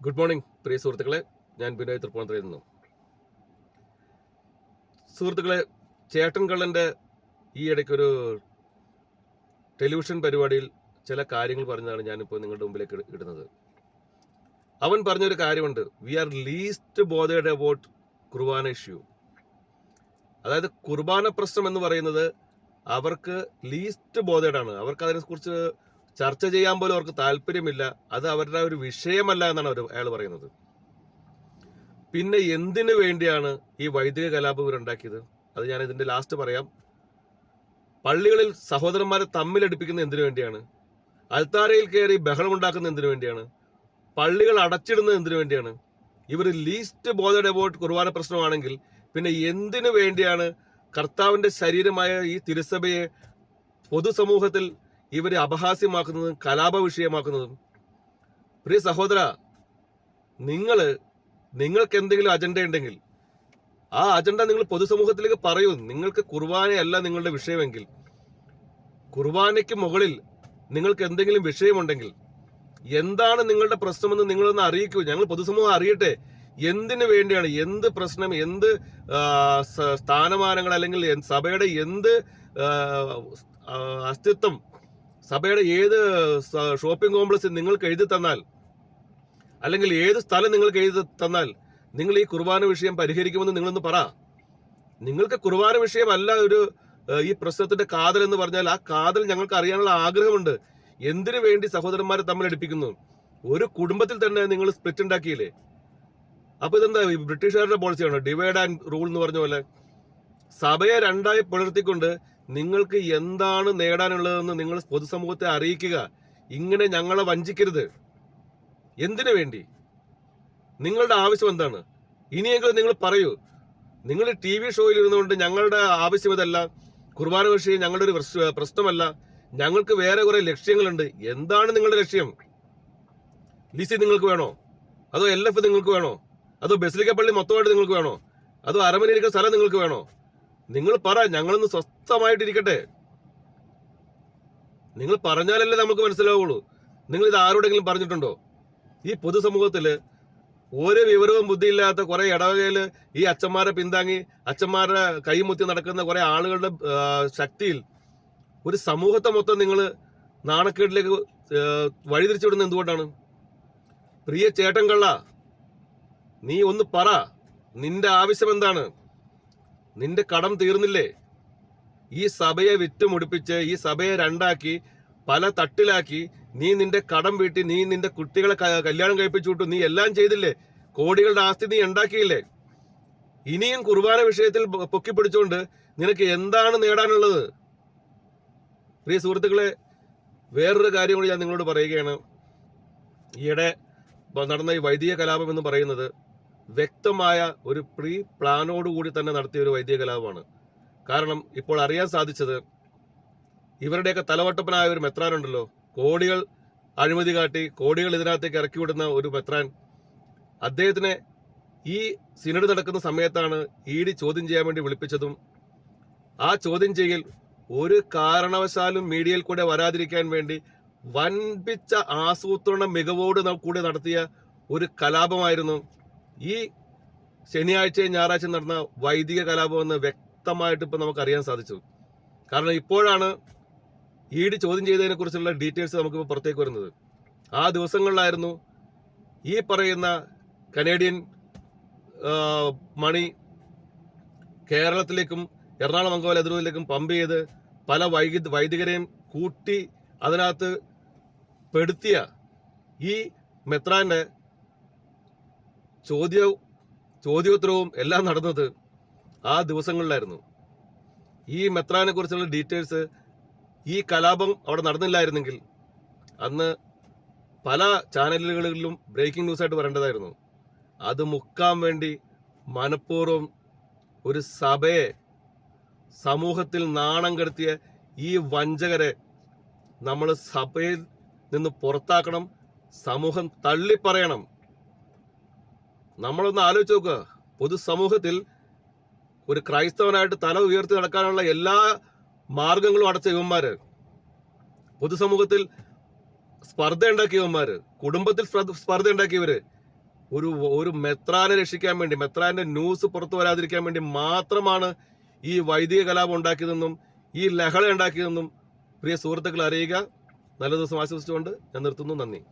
Good morning പ്രിയ സുഹൃത്തുക്കളെ. ഞാൻ ബിനോയ് തൃപ്പൂണിത്തുറയിൽ സുഹൃത്തുക്കളെ ചേട്ടൻ കള്ളന്റെ ഈ ഇടയ്ക്കൊരു ടെലിവിഷൻ പരിപാടിയിൽ ചില കാര്യങ്ങൾ പറഞ്ഞതാണ് ഞാനിപ്പോൾ നിങ്ങളുടെ മുമ്പിലേക്ക് ഇടുന്നത്. അവൻ പറഞ്ഞൊരു കാര്യമുണ്ട്. വി ആർ ലീസ്റ്റ് ബോധയുടെ അബൌട്ട് കുർബാന ഇഷ്യൂ അതായത് കുർബാന പ്രശ്നം എന്ന് പറയുന്നത് അവർക്ക് ലീസ്റ്റ് ബോധേഡാണ് അവർക്ക് അതിനെക്കുറിച്ച് ചർച്ച ചെയ്യാൻ പോലും അവർക്ക് താല്പര്യമില്ല. അത് അവരുടെ ഒരു വിഷയമല്ല എന്നാണ് അവർ അയാൾ പറയുന്നത്. പിന്നെ എന്തിനു വേണ്ടിയാണ് ഈ വൈദിക കലാപം ഇവരുണ്ടാക്കിയത്? അത് ഞാൻ ഇതിന്റെ ലാസ്റ്റ് പറയാം. പള്ളികളിൽ സഹോദരന്മാരെ തമ്മിലടിപ്പിക്കുന്ന എന്തിനു വേണ്ടിയാണ്? അൽത്താരയിൽ കയറി ബഹളമുണ്ടാക്കുന്ന എന്തിനു വേണ്ടിയാണ്? പള്ളികൾ അടച്ചിടുന്നത് എന്തിനു വേണ്ടിയാണ്? ഇവർ ലീസ്റ്റ് ബോധഡ് അബൌട്ട് കുർബാന പ്രശ്നമാണെങ്കിൽ പിന്നെ എന്തിനു വേണ്ടിയാണ് കർത്താവിന്റെ ശരീരമായ ഈ തിരുസഭയെ പൊതുസമൂഹത്തിൽ ഇവരെ അപഹാസ്യമാക്കുന്നതും കലാപ വിഷയമാക്കുന്നതും പ്രിയ സഹോദര നിങ്ങൾ നിങ്ങൾക്ക് എന്തെങ്കിലും അജണ്ട ഉണ്ടെങ്കിൽ ആ അജണ്ട നിങ്ങൾ പൊതുസമൂഹത്തിലേക്ക് പറയൂ. നിങ്ങൾക്ക് കുർബാനയല്ല നിങ്ങളുടെ വിഷയമെങ്കിൽ. കുർബാനയ്ക്ക് മുകളിൽ നിങ്ങൾക്ക് എന്തെങ്കിലും വിഷയമുണ്ടെങ്കിൽ എന്താണ് നിങ്ങളുടെ പ്രശ്നമെന്ന് നിങ്ങളൊന്ന് അറിയിക്കൂ. ഞങ്ങൾ പൊതുസമൂഹം അറിയട്ടെ. എന്തിനു വേണ്ടിയാണ് എന്ത് പ്രശ്നം എന്ത് സ്ഥാനമാനങ്ങൾ അല്ലെങ്കിൽ സഭയുടെ എന്ത് അസ്തിത്വം സഭയുടെ ഏത് ഷോപ്പിംഗ് കോംപ്ലക്സ് നിങ്ങൾക്ക് എഴുതി തന്നാൽ അല്ലെങ്കിൽ ഏത് സ്ഥലം നിങ്ങൾക്ക് എഴുതി തന്നാൽ നിങ്ങൾ ഈ കുർബാന വിഷയം പരിഹരിക്കുമെന്ന് നിങ്ങളൊന്ന് പറ. നിങ്ങൾക്ക് കുർബാന വിഷയമല്ല ഒരു ഈ പ്രശ്നത്തിന്റെ കാതൽ എന്ന് പറഞ്ഞാൽ ആ കാതൽ ഞങ്ങൾക്ക് അറിയാനുള്ള ആഗ്രഹമുണ്ട്. എന്തിനു വേണ്ടി സഹോദരന്മാരെ തമ്മിൽ അടുപ്പിക്കുന്നു? ഒരു കുടുംബത്തിൽ തന്നെ നിങ്ങൾ സ്പ്ലിറ്റ് ഉണ്ടാക്കിയില്ലേ? അപ്പൊ ഇതെന്താ ബ്രിട്ടീഷുകാരുടെ പോളിസിയാണോ ഡിവൈഡ് ആൻഡ് റൂൾ എന്ന് പറഞ്ഞ പോലെ. സഭയെ രണ്ടായി പുലർത്തിക്കൊണ്ട് നിങ്ങൾക്ക് എന്താണ് നേടാനുള്ളതെന്ന് നിങ്ങൾ പൊതുസമൂഹത്തെ അറിയിക്കുക. ഇങ്ങനെ ഞങ്ങളെ വഞ്ചിക്കരുത്. എന്തിനു വേണ്ടി? നിങ്ങളുടെ ആവശ്യം എന്താണ്? ഇനിയെങ്കിലും നിങ്ങൾ പറയൂ. നിങ്ങൾ ടി വി ഷോയിൽ ഇരുന്നുകൊണ്ട് ഞങ്ങളുടെ ആവശ്യം ഇതല്ല. കുർബാന വിഷയം ഞങ്ങളുടെ ഒരു പ്രശ്നമല്ല. ഞങ്ങൾക്ക് വേറെ കുറെ ലക്ഷ്യങ്ങളുണ്ട്. എന്താണ് നിങ്ങളുടെ ലക്ഷ്യം? ലിസി നിങ്ങൾക്ക് വേണോ? അതോ എൽ എഫ് നിങ്ങൾക്ക് വേണോ? അതോ ബസിലിക്ക പള്ളി മൊത്തമായിട്ട് നിങ്ങൾക്ക് വേണോ? അതോ അരമനയിരിക്കുന്ന സ്ഥലം നിങ്ങൾക്ക് വേണോ? നിങ്ങൾ പറ ഞങ്ങളൊന്ന് സ്വസ്ഥമായിട്ടിരിക്കട്ടെ. നിങ്ങൾ പറഞ്ഞാലല്ലേ നമുക്ക് മനസ്സിലാവുള്ളൂ. നിങ്ങൾ ഇത് ആരോടെങ്കിലും പറഞ്ഞിട്ടുണ്ടോ? ഈ പൊതുസമൂഹത്തിൽ ഓരോ വിവരവും ബുദ്ധിയില്ലാത്ത കുറെ ഇടവകയിൽ ഈ അച്ഛന്മാരെ പിന്താങ്ങി അച്ഛന്മാരുടെ കൈമുത്തി നടക്കുന്ന കുറെ ആളുകളുടെ ശക്തിയിൽ ഒരു സമൂഹത്തെ മൊത്തം നിങ്ങൾ നാണക്കേടിലേക്ക് ആ, വഴിതിരിച്ചു വിടുന്നത് എന്തുകൊണ്ടാണ്? പ്രിയ ചേട്ടൻ കള്ള നീ ഒന്ന് പറ നിന്റെ ആവശ്യം എന്താണ്? നിന്റെ കടം തീർന്നില്ലേ? ഈ സഭയെ വിറ്റുമുടിപ്പിച്ച് ഈ സഭയെ രണ്ടാക്കി പല തട്ടിലാക്കി നീ നിന്റെ കടം വീട്ടി നീ നിന്റെ കുട്ടികളെ കല്യാണം കഴിപ്പിച്ചു വിട്ടു നീ എല്ലാം ചെയ്തില്ലേ? കോടികളുടെ ആസ്തി നീ ഉണ്ടാക്കിയില്ലേ? ഇനിയും കുർബാന വിഷയത്തിൽ പൊക്കിപ്പിടിച്ചുകൊണ്ട് നിനക്ക് എന്താണ് നേടാനുള്ളത്? പ്രിയ സുഹൃത്തുക്കളെ വേറൊരു കാര്യം കൂടി ഞാൻ നിങ്ങളോട് പറയുകയാണ്. ഈയിടെ നടന്ന ഈ വൈദിക കലാപം എന്ന് പറയുന്നത് വ്യക്തമായ ഒരു പ്രീ പ്ലാനോടുകൂടി തന്നെ നടത്തിയ ഒരു വൈദിക കലാപമാണ് കാരണം ഇപ്പോൾ അറിയാൻ സാധിച്ചത് ഇവരുടെയൊക്കെ തലവട്ടപ്പനായ ഒരു മെത്രാനുണ്ടല്ലോ കോടികൾ അഴിമതി കാട്ടി കോടികൾ ഇതിനകത്തേക്ക് ഇറക്കി വിടുന്ന ഒരു മെത്രാൻ. അദ്ദേഹത്തിനെ ഈ സിനഡ് നടക്കുന്ന സമയത്താണ് ഇ ഡി ചോദ്യം ചെയ്യാൻ വേണ്ടി വിളിപ്പിച്ചതും. ആ ചോദ്യം ചെയ്യൽ ഒരു കാരണവശാലും മീഡിയയിൽ കൂടെ വരാതിരിക്കാൻ വേണ്ടി വൻപിച്ച ആസൂത്രണ മികവോട് കൂടി നടത്തിയ ഒരു കലാപമായിരുന്നു. ഈ ശനിയാഴ്ചയും ഞായറാഴ്ചയും നടന്ന വൈദിക കലാപം എന്ന് വ്യക്തമായിട്ട് ഇപ്പോൾ നമുക്ക് അറിയാൻ സാധിച്ചു. കാരണം ഇപ്പോഴാണ് ഇ ഡി ചോദ്യം ചെയ്തതിനെ കുറിച്ചുള്ള ഡീറ്റെയിൽസ് നമുക്കിപ്പോൾ പുറത്തേക്ക് വരുന്നത്. ആ ദിവസങ്ങളിലായിരുന്നു ഈ പറയുന്ന കനേഡിയൻ മണി കേരളത്തിലേക്കും എറണാകുളം അങ്കോല എതിർവിലേക്കും പമ്പ് ചെയ്ത് പല വൈകി വൈദികരെയും കൂട്ടി അതിനകത്ത് പെടുത്തിയ ഈ മെത്രാന്റെ ചോദ്യവും ചോദ്യോത്തരവും എല്ലാം നടന്നത് ആ ദിവസങ്ങളിലായിരുന്നു. ഈ മെത്രാനെ കുറിച്ചുള്ള ഡീറ്റെയിൽസ് ഈ കലാപം അവിടെ നടന്നില്ലായിരുന്നെങ്കിൽ അന്ന് പല ചാനലുകളിലും ബ്രേക്കിംഗ് ന്യൂസ് ആയിട്ട് വരേണ്ടതായിരുന്നു. അത് മുക്കാൻ വേണ്ടി മനഃപൂർവം ഒരു സഭയെ സമൂഹത്തിൽ നാണം കെടുത്തിയ ഈ വഞ്ചകരെ നമ്മൾ സഭയിൽ നിന്ന് പുറത്താക്കണം സമൂഹം തള്ളിപ്പറയണം. നമ്മളൊന്ന് ആലോചിച്ച് നോക്കുക പൊതുസമൂഹത്തിൽ ഒരു ക്രൈസ്തവനായിട്ട് തല ഉയർത്തി നടക്കാനുള്ള എല്ലാ മാർഗങ്ങളും അടച്ച ഇവന്മാര്. പൊതുസമൂഹത്തിൽ സ്പർദ്ധ ഉണ്ടാക്കിയവന്മാര് കുടുംബത്തിൽ സ്പർദ്ധ- സ്പർദ്ധ ഉണ്ടാക്കിയവര് ഒരു ഒരു മെത്രാനെ രക്ഷിക്കാൻ വേണ്ടി മെത്രാന്റെ ന്യൂസ് പുറത്തു വരാതിരിക്കാൻ വേണ്ടി മാത്രമാണ് ഈ വൈദിക കലാപം ഉണ്ടാക്കിയതെന്നും ഈ ലഹള ഉണ്ടാക്കിയതെന്നും പ്രിയ സുഹൃത്തുക്കൾ അറിയുക. നല്ല ദിവസം ആശംസിച്ചുകൊണ്ട് ഞാൻ നിർത്തുന്നു. നന്ദി.